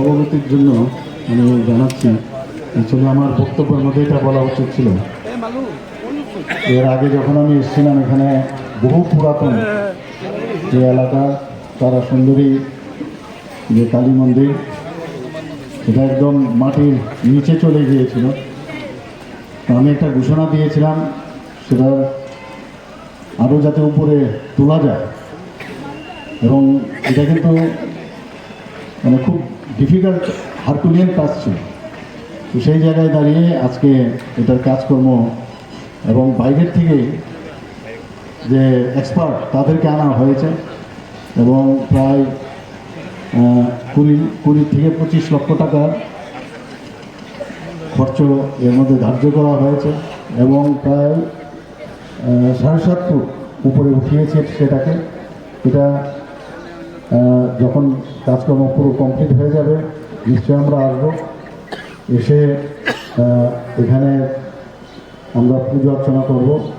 অবগতির জন্য আমি জানাচ্ছি আমার বক্তব্যের মধ্যে এটা বলা উচিত ছিল। এর আগে যখন আমি এসেছিলাম এখানে বহু পুরাতন যে এলাকা, তারা সুন্দরী যে কালী মন্দির, এটা একদম মাটির নিচে চলে গিয়েছিল। আমি একটা ঘোষণা দিয়েছিলাম, সেটা আরও যাতে উপরে তোলা যায়। এবং এটা কিন্তু মানে খুব ডিফিকাল্ট হারকুলিয়ান কাজ ছিল। তো সেই জায়গায় দাঁড়িয়ে আজকে এটার কাজকর্ম এবং বাইরের থেকে যে এক্সপার্ট তাদেরকে আনা হয়েছে এবং প্রায় কুড়ি কুড়ি থেকে পঁচিশ লক্ষ টাকা খরচ এর মধ্যে ধার্য করা হয়েছে এবং প্রায় সাড়ে সাত ফুট উপরে উঠিয়েছে সেটাকে। এটা যখন কাজকর্ম পুরো কমপ্লিট হয়ে যাবে নিশ্চয়ই আমরা আসব। এসে আহ, анда а жанаорбол